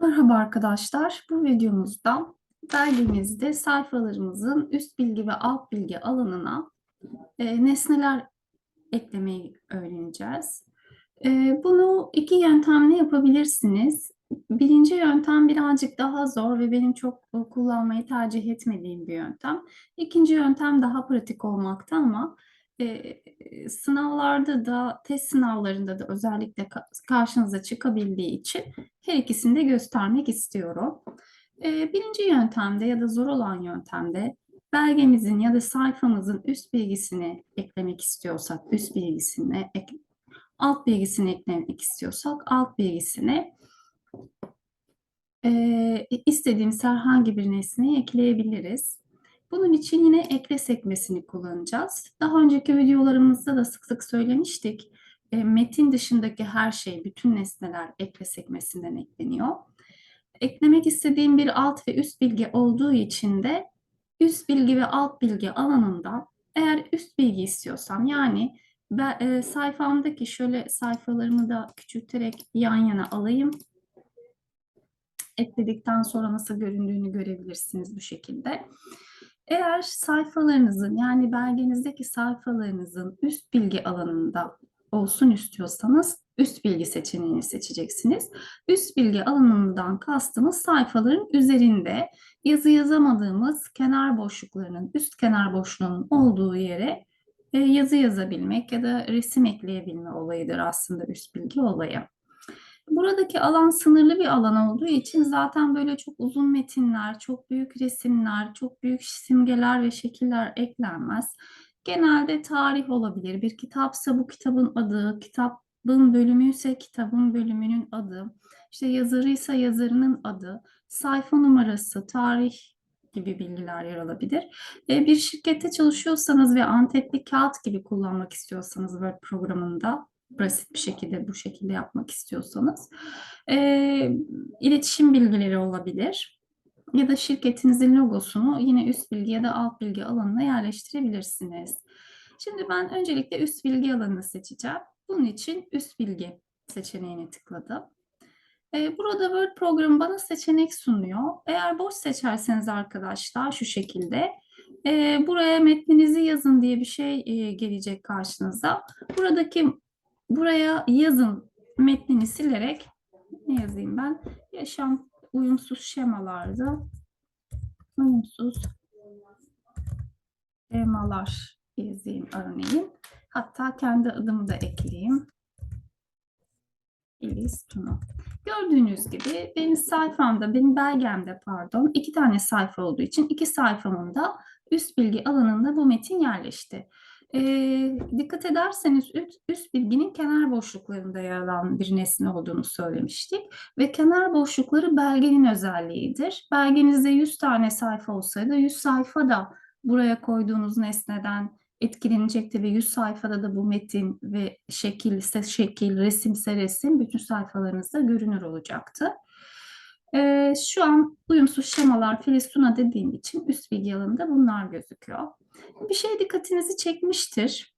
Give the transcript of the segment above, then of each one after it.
Merhaba arkadaşlar. Bu videomuzda belgemizde sayfalarımızın üst bilgi ve alt bilgi alanına e, nesneler eklemeyi öğreneceğiz. E, bunu iki yöntemle yapabilirsiniz. Birinci yöntem birazcık daha zor ve benim çok e, kullanmayı tercih etmediğim bir yöntem. İkinci yöntem daha pratik olmakta ama e, sınavlarda da test sınavlarında da özellikle ka- karşınıza çıkabildiği için her ikisini de göstermek istiyorum. E, birinci yöntemde ya da zor olan yöntemde belgemizin ya da sayfamızın üst bilgisini eklemek istiyorsak üst bilgisini, ek, alt bilgisini eklemek istiyorsak alt bilgisini e, istediğimiz herhangi bir nesneyi ekleyebiliriz. Bunun için yine ekle sekmesini kullanacağız. Daha önceki videolarımızda da sık sık söylemiştik. E, metin dışındaki her şey, bütün nesneler ekle sekmesinden ekleniyor. Eklemek istediğim bir alt ve üst bilgi olduğu için de üst bilgi ve alt bilgi alanında eğer üst bilgi istiyorsam yani ben, e, sayfamdaki şöyle sayfalarımı da küçülterek yan yana alayım. Ekledikten sonra nasıl göründüğünü görebilirsiniz bu şekilde. Eğer sayfalarınızın yani belgenizdeki sayfalarınızın üst bilgi alanında olsun istiyorsanız üst bilgi seçeneğini seçeceksiniz. Üst bilgi alanından kastımız sayfaların üzerinde yazı yazamadığımız kenar boşluklarının, üst kenar boşluğunun olduğu yere e, yazı yazabilmek ya da resim ekleyebilme olayıdır aslında üst bilgi olayı. Buradaki alan sınırlı bir alan olduğu için zaten böyle çok uzun metinler, çok büyük resimler, çok büyük simgeler ve şekiller eklenmez. Genelde tarih olabilir. Bir kitapsa bu kitabın adı, kitabın bölümü ise kitabın bölümünün adı, işte yazarıysa yazarının adı, sayfa numarası, tarih gibi bilgiler yer alabilir. E, bir şirkette çalışıyorsanız ve Antepli kağıt gibi kullanmak istiyorsanız Word programında basit bir şekilde bu şekilde yapmak istiyorsanız e, iletişim bilgileri olabilir ya da şirketinizin logosunu yine üst bilgi ya da alt bilgi alanına yerleştirebilirsiniz. Şimdi ben öncelikle üst bilgi alanını seçeceğim. Bunun için üst bilgi seçeneğine tıkladım. E, burada Word programı bana seçenek sunuyor. Eğer boş seçerseniz arkadaşlar şu şekilde e, buraya metninizi yazın diye bir şey e, gelecek karşınıza. Buradaki buraya yazın metnini silerek ne yazayım ben? Yaşam uyumsuz şemalarda uyumsuz şemalar yazayım örneğin. Hatta kendi adımı da ekleyeyim. Elis Tuna. Gördüğünüz gibi benim sayfamda, benim belgemde pardon, iki tane sayfa olduğu için iki sayfamın da üst bilgi alanında bu metin yerleşti. E, dikkat ederseniz üst, üst bilginin kenar boşluklarında yer alan bir nesne olduğunu söylemiştik. Ve kenar boşlukları belgenin özelliğidir. Belgenizde 100 tane sayfa olsaydı 100 sayfa da buraya koyduğunuz nesneden etkilenecekti ve 100 sayfada da bu metin ve şekil ise şekil, resimse resim bütün sayfalarınızda görünür olacaktı. Ee, şu an uyumsuz şemalar Filistuna dediğim için üst bilgi alanında bunlar gözüküyor. Bir şey dikkatinizi çekmiştir.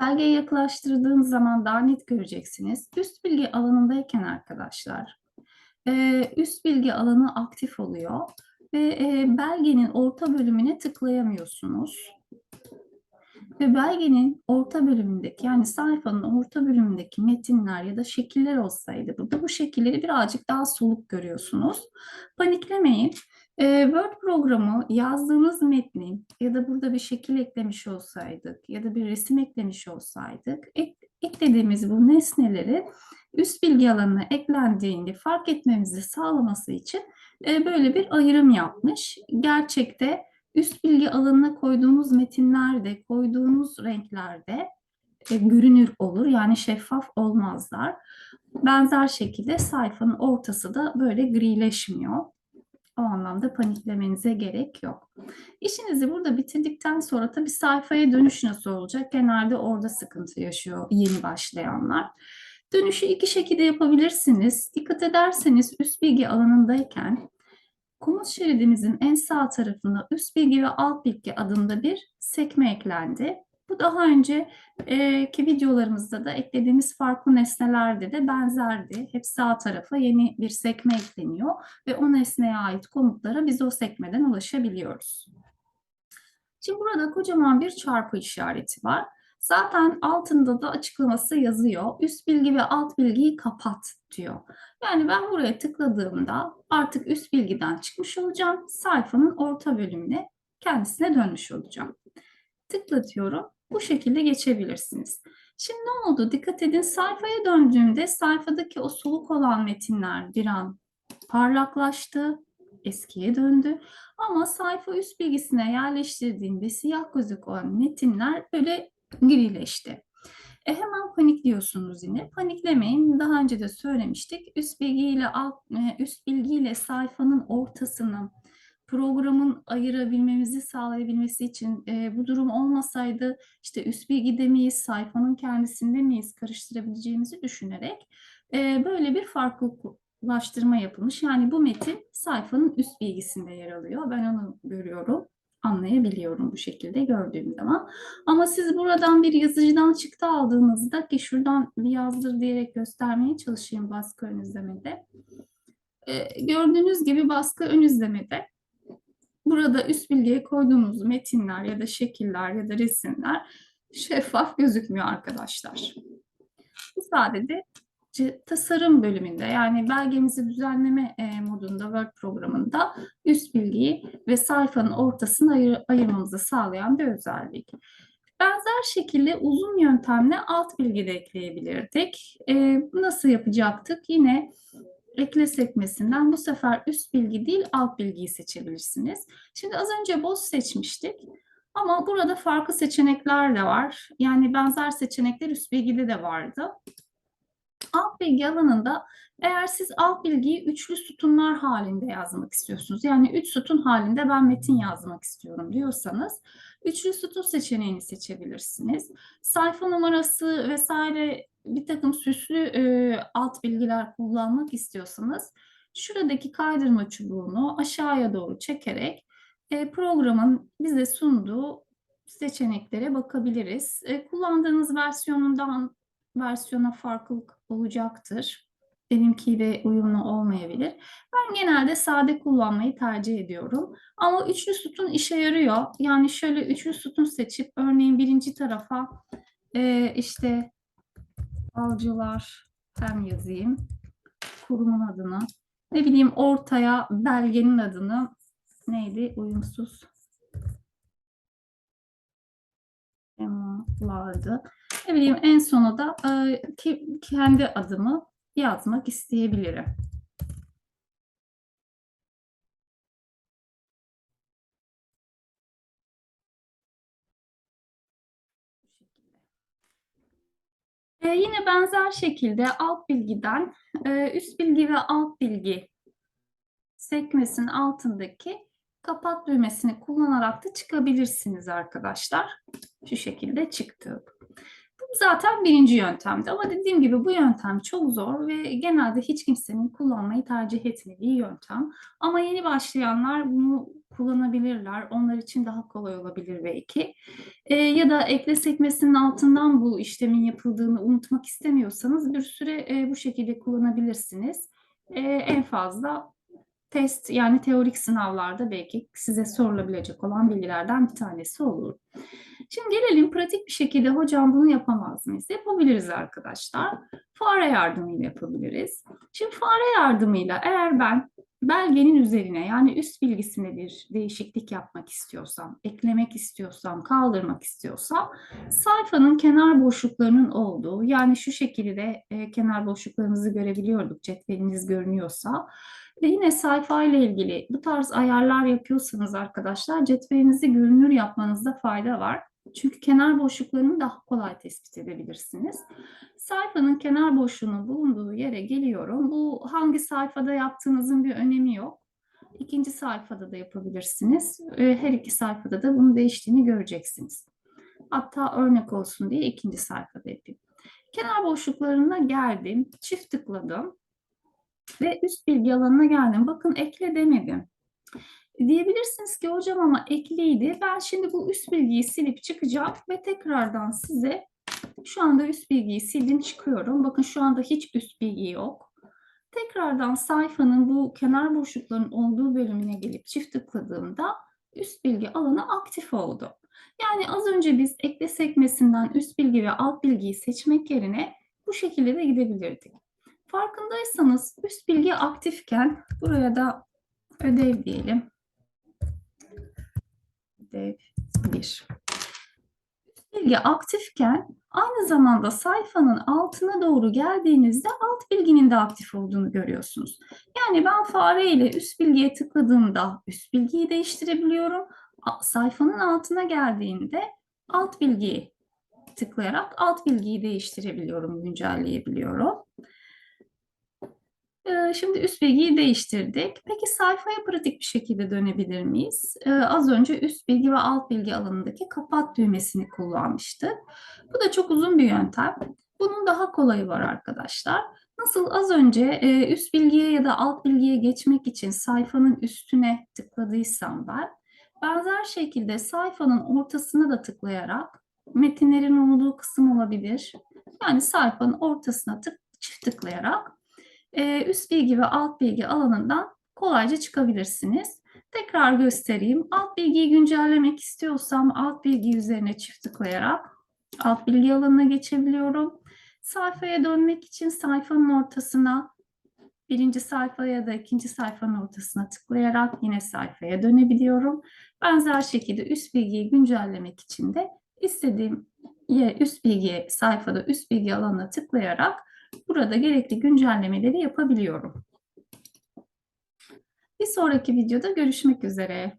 Belgeye yaklaştırdığım zaman daha net göreceksiniz. Üst bilgi alanındayken arkadaşlar, e, üst bilgi alanı aktif oluyor ve e, belgenin orta bölümüne tıklayamıyorsunuz. Ve belgenin orta bölümündeki yani sayfanın orta bölümündeki metinler ya da şekiller olsaydı burada bu şekilleri birazcık daha soluk görüyorsunuz. Paniklemeyin. Ee, Word programı yazdığımız metni ya da burada bir şekil eklemiş olsaydık ya da bir resim eklemiş olsaydık ek, eklediğimiz bu nesneleri üst bilgi alanına eklendiğinde fark etmemizi sağlaması için e, böyle bir ayrım yapmış. Gerçekte üst bilgi alanına koyduğunuz metinlerde, koyduğunuz renklerde e, görünür olur. Yani şeffaf olmazlar. Benzer şekilde sayfanın ortası da böyle grileşmiyor. O anlamda paniklemenize gerek yok. İşinizi burada bitirdikten sonra tabii sayfaya dönüş nasıl olacak? Genelde orada sıkıntı yaşıyor yeni başlayanlar. Dönüşü iki şekilde yapabilirsiniz. Dikkat ederseniz üst bilgi alanındayken komut şeridimizin en sağ tarafında üst bilgi ve alt bilgi adında bir sekme eklendi. Bu daha önceki videolarımızda da eklediğimiz farklı nesnelerde de benzerdi. Hep sağ tarafa yeni bir sekme ekleniyor ve o nesneye ait komutlara biz o sekmeden ulaşabiliyoruz. Şimdi burada kocaman bir çarpı işareti var. Zaten altında da açıklaması yazıyor. Üst bilgi ve alt bilgiyi kapat diyor. Yani ben buraya tıkladığımda artık üst bilgiden çıkmış olacağım. Sayfanın orta bölümüne kendisine dönmüş olacağım. Tıklatıyorum. Bu şekilde geçebilirsiniz. Şimdi ne oldu? Dikkat edin sayfaya döndüğümde sayfadaki o soluk olan metinler bir an parlaklaştı, eskiye döndü. Ama sayfa üst bilgisine yerleştirdiğimde siyah gözük olan metinler böyle grileşti. E hemen panikliyorsunuz yine. Paniklemeyin. Daha önce de söylemiştik. Üst bilgiyle alt e, üst bilgiyle sayfanın ortasını programın ayırabilmemizi sağlayabilmesi için e, bu durum olmasaydı işte üst bilgide miyiz, sayfanın kendisinde miyiz karıştırabileceğimizi düşünerek e, böyle bir farklılaştırma yapılmış. Yani bu metin sayfanın üst bilgisinde yer alıyor. Ben onu görüyorum anlayabiliyorum bu şekilde gördüğüm zaman. Ama siz buradan bir yazıcıdan çıktı aldığınızda ki şuradan bir yazdır diyerek göstermeye çalışayım baskı ön izlemede. Ee, gördüğünüz gibi baskı ön izlemede burada üst bilgiye koyduğumuz metinler ya da şekiller ya da resimler şeffaf gözükmüyor arkadaşlar. Bu sadece tasarım bölümünde yani belgemizi düzenleme e, modunda Word programında üst bilgiyi ve sayfanın ortasını ayır, ayırmamızı sağlayan bir özellik. Benzer şekilde uzun yöntemle alt bilgi de ekleyebilirdik. E, nasıl yapacaktık? Yine ekle sekmesinden bu sefer üst bilgi değil alt bilgiyi seçebilirsiniz. Şimdi az önce boz seçmiştik. Ama burada farklı seçenekler de var. Yani benzer seçenekler üst bilgide de vardı. Alt bilgi alanında eğer siz alt bilgiyi üçlü sütunlar halinde yazmak istiyorsunuz. Yani üç sütun halinde ben metin yazmak istiyorum diyorsanız üçlü sütun seçeneğini seçebilirsiniz. Sayfa numarası vesaire bir takım süslü e, alt bilgiler kullanmak istiyorsanız şuradaki kaydırma çubuğunu aşağıya doğru çekerek e, programın bize sunduğu seçeneklere bakabiliriz. E, kullandığınız versiyonundan versiyona farklılık olacaktır. Benimkiyle uyumlu olmayabilir. Ben genelde sade kullanmayı tercih ediyorum. Ama üçlü sütun işe yarıyor. Yani şöyle üçlü sütun seçip örneğin birinci tarafa e, işte alcılar hem yazayım. Kurumun adını. Ne bileyim ortaya belgenin adını neydi? Uyumsuz vardı. Ne bileyim en sona da e, kendi adımı yazmak isteyebilirim. Ee, yine benzer şekilde alt bilgiden e, üst bilgi ve alt bilgi sekmesinin altındaki kapat düğmesini kullanarak da çıkabilirsiniz arkadaşlar. Şu şekilde çıktı. Zaten birinci yöntemdi ama dediğim gibi bu yöntem çok zor ve genelde hiç kimsenin kullanmayı tercih etmediği yöntem. Ama yeni başlayanlar bunu kullanabilirler. Onlar için daha kolay olabilir belki. E, ya da ekle sekmesinin altından bu işlemin yapıldığını unutmak istemiyorsanız bir süre e, bu şekilde kullanabilirsiniz. E, en fazla test yani teorik sınavlarda belki size sorulabilecek olan bilgilerden bir tanesi olur. Şimdi gelelim pratik bir şekilde hocam bunu yapamaz mıyız? Yapabiliriz arkadaşlar. Fare yardımıyla yapabiliriz. Şimdi fare yardımıyla eğer ben belgenin üzerine yani üst bilgisine bir değişiklik yapmak istiyorsam, eklemek istiyorsam, kaldırmak istiyorsam sayfanın kenar boşluklarının olduğu yani şu şekilde e, kenar boşluklarımızı görebiliyorduk cetveliniz görünüyorsa ve yine sayfa ile ilgili bu tarz ayarlar yapıyorsanız arkadaşlar cetvelinizi görünür yapmanızda fayda var. Çünkü kenar boşluklarını daha kolay tespit edebilirsiniz. Sayfanın kenar boşluğunun bulunduğu yere geliyorum. Bu hangi sayfada yaptığınızın bir önemi yok. İkinci sayfada da yapabilirsiniz. Her iki sayfada da bunun değiştiğini göreceksiniz. Hatta örnek olsun diye ikinci sayfada yapayım. Kenar boşluklarına geldim, çift tıkladım ve üst bilgi alanına geldim. Bakın ekle demedim. Diyebilirsiniz ki hocam ama ekliydi. Ben şimdi bu üst bilgiyi silip çıkacağım ve tekrardan size şu anda üst bilgiyi sildim çıkıyorum. Bakın şu anda hiç üst bilgi yok. Tekrardan sayfanın bu kenar boşlukların olduğu bölümüne gelip çift tıkladığımda üst bilgi alanı aktif oldu. Yani az önce biz ekle sekmesinden üst bilgi ve alt bilgiyi seçmek yerine bu şekilde de gidebilirdik. Farkındaysanız üst bilgi aktifken buraya da ödev diyelim. Ödev 1. Bilgi aktifken aynı zamanda sayfanın altına doğru geldiğinizde alt bilginin de aktif olduğunu görüyorsunuz. Yani ben fare ile üst bilgiye tıkladığımda üst bilgiyi değiştirebiliyorum. Sayfanın altına geldiğinde alt bilgiyi tıklayarak alt bilgiyi değiştirebiliyorum, güncelleyebiliyorum. Ee, Şimdi üst bilgiyi değiştirdik. Peki sayfaya pratik bir şekilde dönebilir miyiz? Ee, Az önce üst bilgi ve alt bilgi alanındaki kapat düğmesini kullanmıştık. Bu da çok uzun bir yöntem. Bunun daha kolayı var arkadaşlar. Nasıl az önce e, üst bilgiye ya da alt bilgiye geçmek için sayfanın üstüne tıkladıysam ben, benzer şekilde sayfanın ortasına da tıklayarak metinlerin olduğu kısım olabilir. Yani sayfanın ortasına tık, çift tıklayarak e, üst bilgi ve alt bilgi alanından kolayca çıkabilirsiniz. Tekrar göstereyim. Alt bilgiyi güncellemek istiyorsam alt bilgi üzerine çift tıklayarak alt bilgi alanına geçebiliyorum. Sayfaya dönmek için sayfanın ortasına birinci sayfa ya da ikinci sayfanın ortasına tıklayarak yine sayfaya dönebiliyorum. Benzer şekilde üst bilgiyi güncellemek için de istediğim üst bilgi sayfada üst bilgi alanına tıklayarak burada gerekli güncellemeleri yapabiliyorum. Bir sonraki videoda görüşmek üzere.